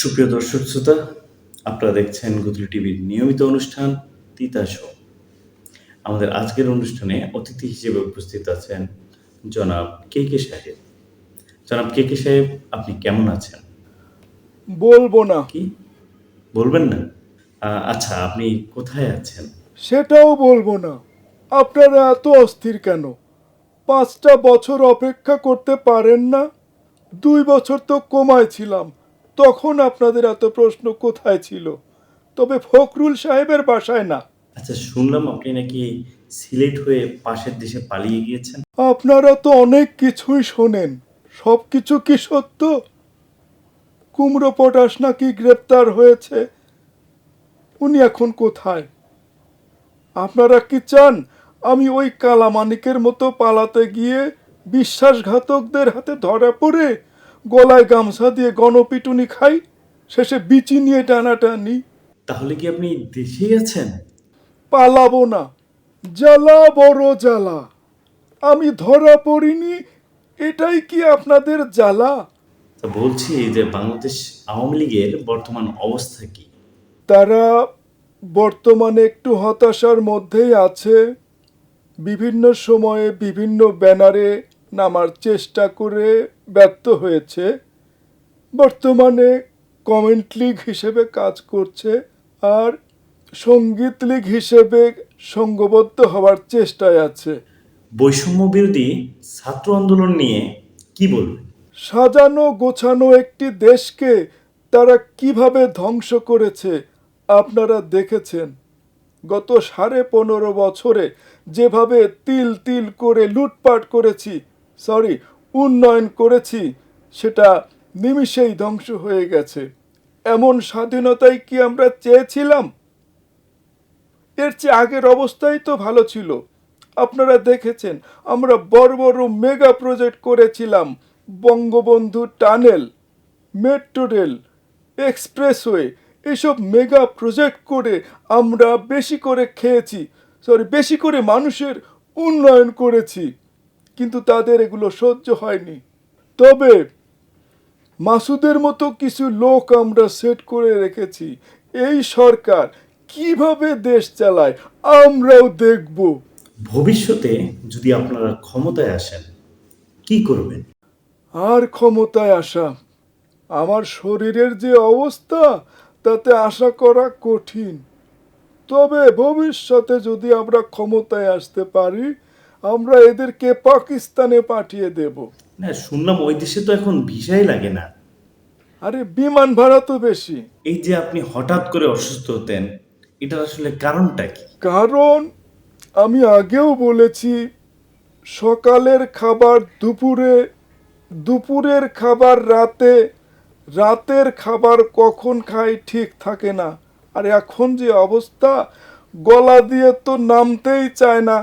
সুপ্রিয় দর্শক শ্রোতা আপনারা দেখছেন গুদলি টিভির নিয়মিত অনুষ্ঠান তিতা শো। আমাদের আজকের অনুষ্ঠানে অতিথি হিসেবে উপস্থিত আছেন জনাব কে কে সাহেব। জনাব কে কে সাহেব আপনি কেমন আছেন? বলব না। কি? বলবেন না? আচ্ছা আপনি কোথায় আছেন? সেটাও বলব না। আপনারা এত অস্থির কেন? পাঁচটা বছর অপেক্ষা করতে পারেন না? দুই বছর তো কমায় ছিলাম। তখন আপনাদের এত প্রশ্ন কোথায় ছিল? তবে ফখরুল সাহেবের বাসায় না। আচ্ছা শুনলাম আপনি নাকি সিলেট হয়ে পাশের দেশে পালিয়ে গিয়েছেন। আপনারা তো অনেক কিছুই শোনেন। সব কিছু কি সত্য? কুমড়ো পটাশ নাকি গ্রেপ্তার হয়েছে? উনি এখন কোথায়? আপনারা কি চান আমি ওই কালামানিকের মতো পালাতে গিয়ে বিশ্বাসঘাতকদের হাতে ধরা পড়ে গলায় গামছা দিয়ে গণপিটুনি খাই শেষে বিচি নিয়ে টানাটানি। তাহলে কি আপনি দেশেই আছেন? পালাবো না জ্বালা বড় জ্বালা। আমি ধরা পড়িনি এটাই কি আপনাদের জ্বালা? বলছি যে বাংলাদেশ আওয়ামী লীগের বর্তমান অবস্থা কি? তারা বর্তমানে একটু হতাশার মধ্যেই আছে। বিভিন্ন সময়ে বিভিন্ন ব্যানারে নামার চেষ্টা করে ব্যর্থ হয়েছে। বর্তমানে কমেন্ট লিগ হিসেবে কাজ করছে আর সংগীত লীগ হিসেবে সঙ্গবদ্ধ হওয়ার চেষ্টায় আছে। বৈষম্য বিরোধী ছাত্র আন্দোলন নিয়ে কি বলবেন সাজানো গোছানো একটি দেশকে তারা কীভাবে ধ্বংস করেছে আপনারা দেখেছেন। গত সাড়ে পনেরো বছরে যেভাবে তিল তিল করে লুটপাট করেছি সরি উন্নয়ন করেছি, সেটা নিমিষেই ধ্বংস হয়ে গেছে। এমন স্বাধীনতাই কি আমরা চেয়েছিলাম? এর চেয়ে আগের অবস্থাই তো ভালো ছিল। আপনারা দেখেছেন, আমরা বড় বড় মেগা প্রজেক্ট করেছিলাম, Bangabandhu tunnel, metro rail, expressway, এসব মেগা প্রজেক্ট করে আমরা বেশি করে খেয়েছি, সরি, বেশি করে মানুষের উন্নয়ন করেছি। কিন্তু তাদের এগুলো সহ্য হয়নি। তবে মাসুদের মতো কিছু লোক আমরা সেট করে রেখেছি। এই সরকার কীভাবে দেশ চালায় আমরাও দেখব। ভবিষ্যতে যদি আপনারা ক্ষমতায় আসেন কি করবেন? আর ক্ষমতায় আসা আমার শরীরের যে অবস্থা তাতে আশা করা কঠিন। তবে ভবিষ্যতে যদি আমরা ক্ষমতায় আসতে পারি আমরা এদেরকে পাকিস্তানে পাঠিয়ে দেব। না শুনলাম ওই দেশে তো এখন ভিসাই লাগে না। আরে বিমান ভাড়া তো বেশি। এই যে আপনি হঠাৎ করে অসুস্থ হতেন এটার আসলে কারণটা কি? কারণ আমি আগেও বলেছি সকালের খাবার দুপুরে দুপুরের খাবার রাতে রাতের খাবার কখন খাই ঠিক থাকে না। আর এখন যে অবস্থা গলা দিয়ে তো নামতেই চায় না।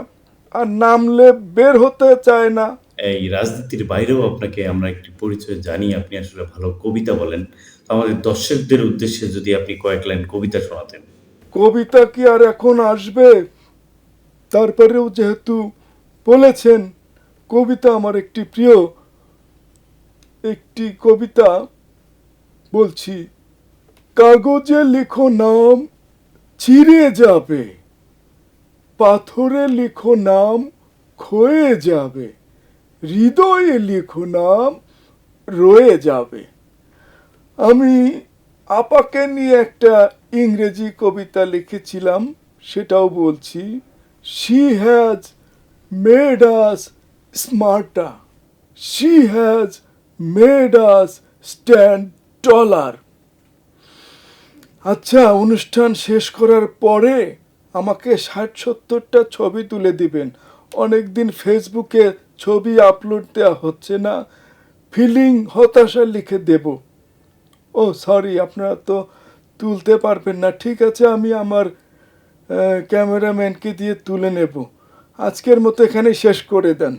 আর নামলে বের হতে চায় না। এই রাজনীতির বাইরেও আপনাকে আমরা একটি পরিচয় জানি আপনি আসলে ভালো কবিতা বলেন। আমাদের দর্শকদের উদ্দেশ্যে যদি আপনি কয়েক লাইন কবিতা শোনাতেন। কবিতা কি আর এখন আসবে? তারপরেও যেহেতু বলেছেন কবিতা আমার একটি প্রিয় একটি কবিতা বলছি কাগজে লিখো নাম ছিঁড়ে যাবে। পাথরে লিখো নাম, ক্ষয়ে যাবে। হৃদয়ে লিখো নাম, রয়ে যাবে। আমি আপাকে নিয়ে একটা ইংরেজি কবিতা লিখেছিলাম, সেটাও বলছি। She has made us smarter she has made us stand taller আচ্ছা অনুষ্ঠান শেষ করার পরে আমাকে ষাট সত্তরটা ছবি তুলে দিবেন। অনেক দিন ফেসবুকে ছবি আপলোড দেওয়া হচ্ছে না। ফিলিং, হতাশা লিখে দেব। ও, সরি, আপনারা তো তুলতে পারবেন না। ঠিক আছে, আমি আমার ক্যামেরাম্যানকে দিয়ে তুলে নেব। আজকের মতো এখানে শেষ করে দেন।